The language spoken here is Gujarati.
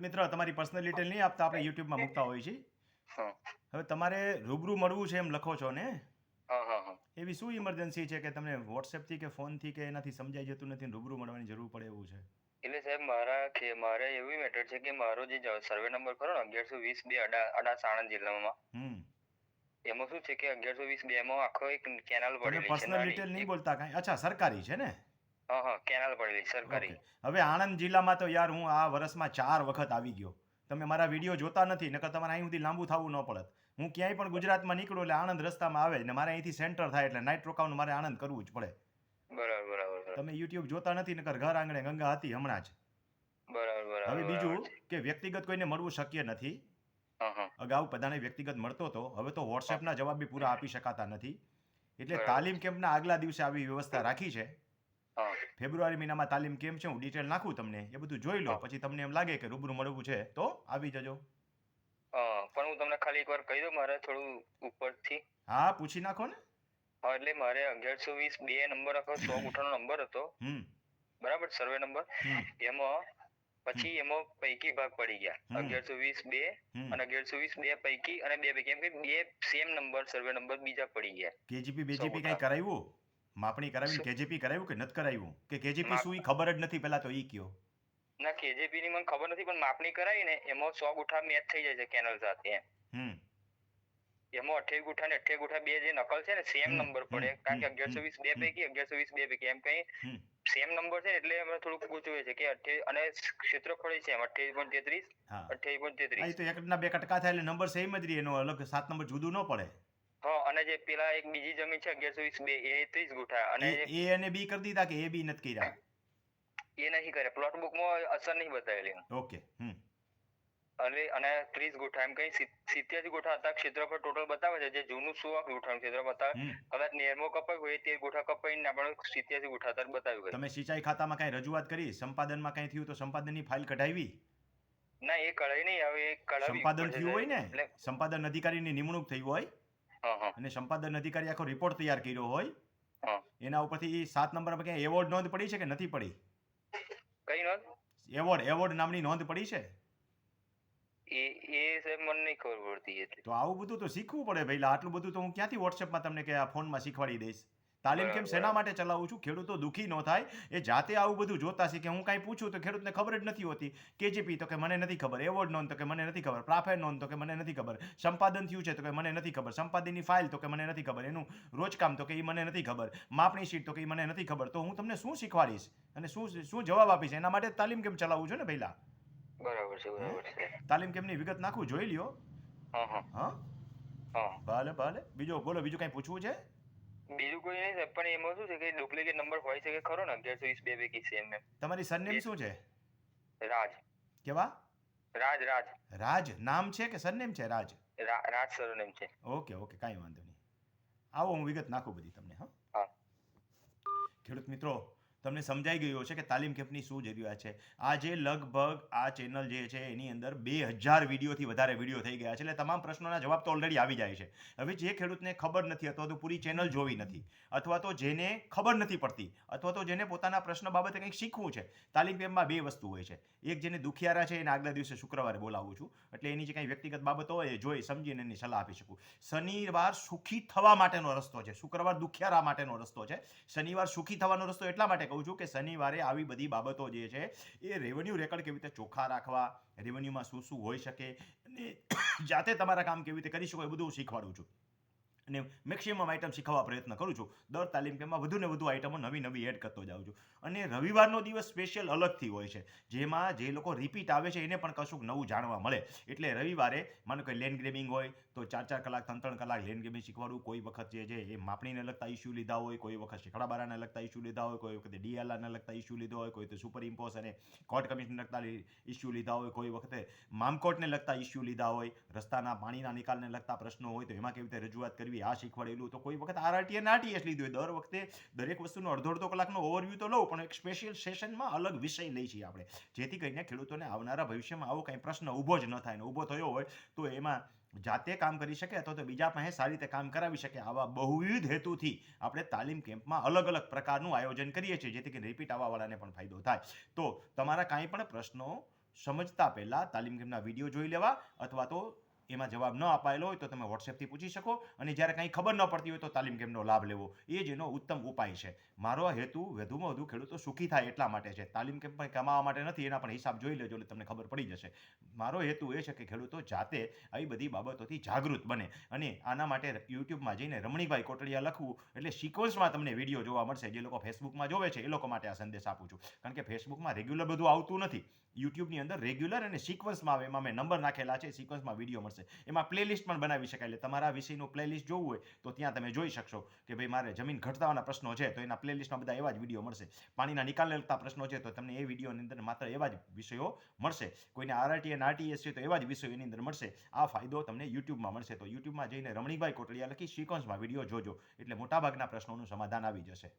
મિત્ર તમારી પર્સનલ ડિટેલ નહીં આપતા આપણે યુટ્યુબમાં મૂકતા હોઈએ છીએ. હવે તમારે રૂબરૂ મળવું છે એમ લખો છો ને? હા હા હા. એવી શું ઇમરજન્સી છે કે તમને વોટ્સએપથી કે ફોનથી કે એનાથી સમજાઈ જતું નથી રૂબરૂ મળવાની જરૂર પડે એવું છે? એટલે સાહેબ મારા કે મારે એવી મેટર છે કે મારો જે સર્વે નંબર ખરો ને અગિયારસો વીસ બે અડા અડા સાણંદ જિલ્લામાં. હમ. એમાં શું છે કે અગિયારસો વીસ બે માં આખો એક કેનાલ પડે પડેલી છે પર્સનલ. ડિટેલ નહીં બોલતા કાંઈ? અચ્છા સરકારી છે ને? કેનાલ પડેલી સરકારી. હવે આણંદ જિલ્લામાં તો યાર હું આ વર્ષમાં ચાર વખત આવી ગયો. તમે મારા વીડિયો જોતા નથી નકર તમારે અહીં સુધી લાંબુ થવું ન પડત હું ક્યાંય પણ ગુજરાતમાં નીકળું એટલે આણંદ રસ્તામાં આવે ને મારે અહીંથી સેન્ટર થાય એટલે નાઇટ રોકાવાનું મારે આણંદ કરવું જ પડે. બરાબર તમે યુટ્યુબ જોતા નથી નકર ઘર આંગણે ગંગા હતી હમણાં જ. બરાબર હવે બીજું કે વ્યક્તિગત કોઈને મળવું શક્ય નથી. અગાઉ બધાને વ્યક્તિગત મળતો હતો હવે તો વોટ્સએપના જવાબ બી પૂરા આપી શકાતા નથી. એટલે. તાલીમ કેમ્પના આગલા દિવસે આવી વ્યવસ્થા રાખી છે. ફેબ્રુઆરી મહિનામાં તાલીમ કેમ છે? હું ડિટેલ નાખું તમને એ બધું જોઈ લો પછી તમને એમ લાગે કે રૂબરૂ મળવું છે તો આવી જજો. પણ હું તમને ખાલી એકવાર કહી દઉં મારે થોડું ઉપરથી. હા પૂછી નાખો ને. હા એટલે મારે અગિયારસો વીસ બે નંબર આખો સો ગુઠાનો નંબર હતો. બરાબર સર્વે નંબર. એમાં પછી એમાં પૈકી ભાગ પડી ગયા. અગિયારસો વીસ બે અને અગિયારસો વીસ બે પૈકી અને બે પૈકી એમ કે બે સેમ નંબર સર્વે નંબર બીજા પડી ગયા. કેજીપી બેજીપી કઈ કરાવ્યું માપણી કરાવી? કેજીપી કરાવ્યું કે નથી કરાવ્યું? કે કેજીપી શું ઈ ખબર જ નથી પેલા તો ઈ કયો. ના કેજેપી ની મને ખબર નથી પણ માપણી કરાવી ને એમાં સો ગુઠા મેચ થઈ જાય છે કેનલ સાથે એમ. હમ. એમાં અઠ્યાવીસ ગુઠા ને અઠ્યાવીસ ગુઠા બે જે નકલ છે ને સેમ નંબર પડે. કારણ કે અગિયારસો વીસ બે પૈકી અગિયારસો વીસ બે પૈકી. એમ કઈ સેમ નંબર છે એટલે અમે થોડુંક ગૂંચવે છે કે અઠ્યાવીસ અને ક્ષેત્રફળ છે એમ અઠ્યાવીસ પોઈન્ટ તેત્રીસ અઠ્યાવીસ પોઈન્ટ તેત્રીસ. તો એકના બે કટકા થાય એટલે નંબર સેમ જ રહે એનો અલગ સાત નંબર જુદું ન પડે. અને જે પેલા એક બીજી જમીન છે અગિયારસો વીસ બે એ ત્રીસ ગુઠા અને એ અને બી કરી દીધા કે એ બી નથી કર્યા? એ નહીં કરે પ્લોટ બુકમાં અસર નહીં બતાવેલી ઓકે હમ. અને અને ત્રીસ ગુઠા એમ કઈ સિત્યાસી ગુઠા હતા ક્ષેત્રફળ ટોટલ બતાવે છે. જે જૂનું સુવા ગુઠાનું ક્ષેત્ર બતાવે? કદાચ નેરમો કપાય હોય તે ગુઠા કપાઈને આપણે સિત્યાસી ગુઠા તક બતાવ્યું તમે સિંચાઈ ખાતામાં કઈ રજૂઆત કરી? સંપાદનમાં કઈ થયું તો સંપાદનની ફાઇલ કઢાવી? ના એ કઢાઈ નહીં. હવે એ કઢાવી સંપાદન થયું હોય ને? સંપાદન અધિકારીની નિમણૂક થઈ હોય? અને સંપાદન અધિકારી આખો રિપોર્ટ તૈયાર કર્યો હોય એના ઉપરથી સાત નંબરમાં ક્યાંય એવોર્ડ નોંધ પડી છે કે નથી પડી? કઈ નોંધ? એવોર્ડ એવોર્ડ નામની નોંધ પડી છે? એ એ સાહેબ મને નહીં ખબર પડતી એટલે. તો આવું બધું તો શીખવું પડે ભાઈ. આટલું બધું તો હું ક્યાંથી વોટ્સએપમાં તમને કે આ ફોનમાં શીખવાડી દઈશ? તાલીમ કેમ. શેના માટે ચલાવું છું? ખેડૂતો દુઃખી ન થાય. એ જાતે આવું બધું જોતા શીખે હું કાંઈ પૂછું તો ખેડૂતને ખબર જ નથી હોતી. કેજીપી તો કે મને નથી ખબર એવોર્ડ નોંધ તો કે મને નથી ખબર પ્રાફેર નોંધ તો કે મને નથી ખબર સંપાદન થયું છે તો કે મને નથી ખબર સંપાદનની ફાઇલ તો કે મને નથી ખબર એનું રોજકામ તો કે એ મને નથી ખબર માપણી શીટ તો કે એ મને નથી ખબર. તો હું તમને શું શીખવાડીશ? અને શું શું જવાબ આપીશ? એના માટે તાલીમ કેમ ચલાવું છું ને પહેલા? બરાબર છે બરાબર છે. તાલીમ કેમની? વિગત નાખું? જોઈ લ્યો. હા. હા? હા. ભલે ભલે. બીજો બોલો બીજું કઈ પૂછવું છે? બીજું કોઈ નહીં સાહેબ પણ એમાં શું છે કે ડુપ્લિકેટ નંબર હોય છે કે ખરો ને? અગિયારસો વીસ બે પૈકી સેમ એમને. તમારી સરનેમ શું છે? રાજ. કેવા? રાજ રાજ. રાજ? નામ છે કે સરનેમ છે? રાજ. રાજ સરનેમ છે. ઓકે ઓકે કાંઈ વાંધો નહીં. આવો હું વિગત નાખું બધી તમને હા. હા. ખેડૂત મિત્રો તમને સમજાઈ ગયું હશે કે તાલીમ કેમ્પની શું જરૂરિયાત છે. આજે લગભગ આ ચેનલ જે છે, એની અંદર બે હજાર વિડીયોથી વધારે વીડિયો થઈ ગયા છે. એટલે તમામ પ્રશ્નોના જવાબ તો ઓલરેડી આવી જાય છે. હવે જે ખેડૂતને ખબર નથી અથવા તો પૂરી ચેનલ જોવી નથી અથવા તો જેને ખબર નથી પડતી અથવા તો જેને પોતાના પ્રશ્ન બાબતે કંઈક શીખવું છે, તાલીમ કેમ્પમાં બે વસ્તુ હોય છે. એક જેને દુખિયારા છે, એને આગલા દિવસે શુક્રવારે બોલાવું છું. એટલે એની જે કંઈ વ્યક્તિગત બાબતો હોય એ જોઈ સમજીને એની સલાહ આપી શકું. શનિવાર સુખી થવા માટેનો રસ્તો છે. શુક્રવાર દુખિયારા માટેનો રસ્તો છે. શનિવાર સુખી થવાનો રસ્તો એટલા માટે કહું છું કે શનિવારે આવી બધી બાબતો જે છે, એ રેવન્યુ રેકર્ડ કેવી રીતે ચોખ્ખા રાખવા રેવન્યુમાં શું શું હોઈ શકે, અને જાતે તમારા કામ કેવી રીતે કરી શકો એ બધું હું શીખવાડું છું. અને મેક્સિમમ આઇટમ શીખવવા પ્રયત્ન કરું છું. દર તાલીમ કેમ્પમાં વધુ ને વધુ આઇટમો નવી નવી એડ કરતો જાઉં છું. અને રવિવારનો દિવસ સ્પેશિયલ અલગથી હોય છે. જેમાં જે લોકો રિપીટ આવે છે એને પણ કશુંક નવું જાણવા મળે. એટલે રવિવારે માનો કે લેન્ડ ગ્રેબિંગ હોય, તો ચાર ચાર કલાક, ત્રણ ત્રણ કલાક લેન્ડ ગ્રેબિંગ શીખવાડું કોઈ વખત જે છે એ માપણીને લગતા ઇસ્યુ લીધા હોય, કોઈ વખત શેખડાબારાને લગતા ઇસ્યુ લીધા હોય, કોઈ વખતે ડીએલઆરને લગતા ઇસ્યુ લીધો હોય, કોઈ તો સુપર ઇમ્પોઝ અને કોર્ટ કમિશનને લગતા ઇસ્યુ લીધા હોય, કોઈ વખતે મામકોટને લગતા ઇસ્યુ લીધા હોય, રસ્તાના પાણીના નિકાલને લગતા પ્રશ્નો હોય, તો એમાં કેવી રીતે રજૂઆત કરવી આ શીખવાડેલું. તો કોઈ વખત આરઆરટીએ અને આરટીએસ લીધું દર વખતે દરેક વસ્તુનો અડધો અડધો કલાકનો ઓવરવ્યૂ તો લઉં, પણ એક સ્પેશિયલ સેશનમાં અલગ વિષય લઈ છીએ આપણે. જેથી કરીને ખેડૂતોને આવનારા ભવિષ્યમાં આવો કંઈ પ્રશ્ન ઊભો જ ન થાય ને ઊભો થયો હોય, તો એમાં જાતે કામ કરી શકે અથવા તો બીજા પાસે સારી રીતે કામ કરાવી શકે આવા બહુવિધ હેતુથી આપણે તાલીમ કેમ્પમાં અલગ અલગ પ્રકારનું આયોજન કરીએ છીએ, જેથી કરીને રિપીટ આવવાવાળાને પણ ફાયદો થાય. તો તમારા કાંઈ પણ પ્રશ્નો સમજતા પહેલાં તાલીમ કેમ્પના વીડિયો જોઈ લેવા અથવા તો એમાં જવાબ ન અપાયેલો હોય તો તમે વોટ્સએપથી પૂછી શકો અને જ્યારે કંઈ ખબર ન પડતી હોય તો તાલીમ કેમ્પનો લાભ લેવો. એ જ એનો ઉત્તમ ઉપાય છે. મારો હેતુ વધુમાં વધુ ખેડૂતો સુખી થાય એટલા માટે છે. તાલીમ કેમ્પ પણ કમાવા માટે નથી, એના પણ હિસાબ જોઈ લેજો એટલે તમને ખબર પડી જશે. મારો હેતુ એ છે કે ખેડૂતો જાતે આવી બધી બાબતોથી જાગૃત બને અને આના માટે યુટ્યુબમાં જઈને રમણીભાઈ કોટડિયા લખવું એટલે સિક્વન્સમાં તમને વીડિયો જોવા મળશે. જે લોકો ફેસબુકમાં જોવે છે, એ લોકો માટે આ સંદેશ આપું છું. કારણ કે ફેસબુકમાં રેગ્યુલર બધું આવતું નથી. યુટ્યુબની અંદર રેગ્યુલર અને સિક્વન્સમાં આવે, એમાં મેં નંબર નાખેલા છે સિક્વન્સમાં વીડિયો મળશે. એમાં પ્લેલિસ્ટ પણ બનાવી શકાય, એટલે તમારા વિષયનું પ્લેલિસ્ટ જોવું હોય, તો ત્યાં તમે જોઈ શકશો કે ભાઈ મારે જમીન ઘટતાવાના પ્રશ્નો છે, તો એના પ્લેલિસ્ટમાં બધા એવા જ વીડિયો મળશે. પાણીના નિકાલને લગતા પ્રશ્નો છે, તો તમને એ વિડીયોની અંદર માત્ર એવા જ વિષયો મળશે. કોઈને આરઆરટી અને આરટીએસ છે, તો એવા જ વિષયો એની અંદર મળશે. આ ફાયદો તમને યુટ્યુબમાં મળશે. તો યુટ્યુબમાં જઈને રમણીભાઈ કોટડિયા લખી સિક્વન્સમાં વીડિયો જોજો, એટલે મોટાભાગના પ્રશ્નોનું સમાધાન આવી જશે.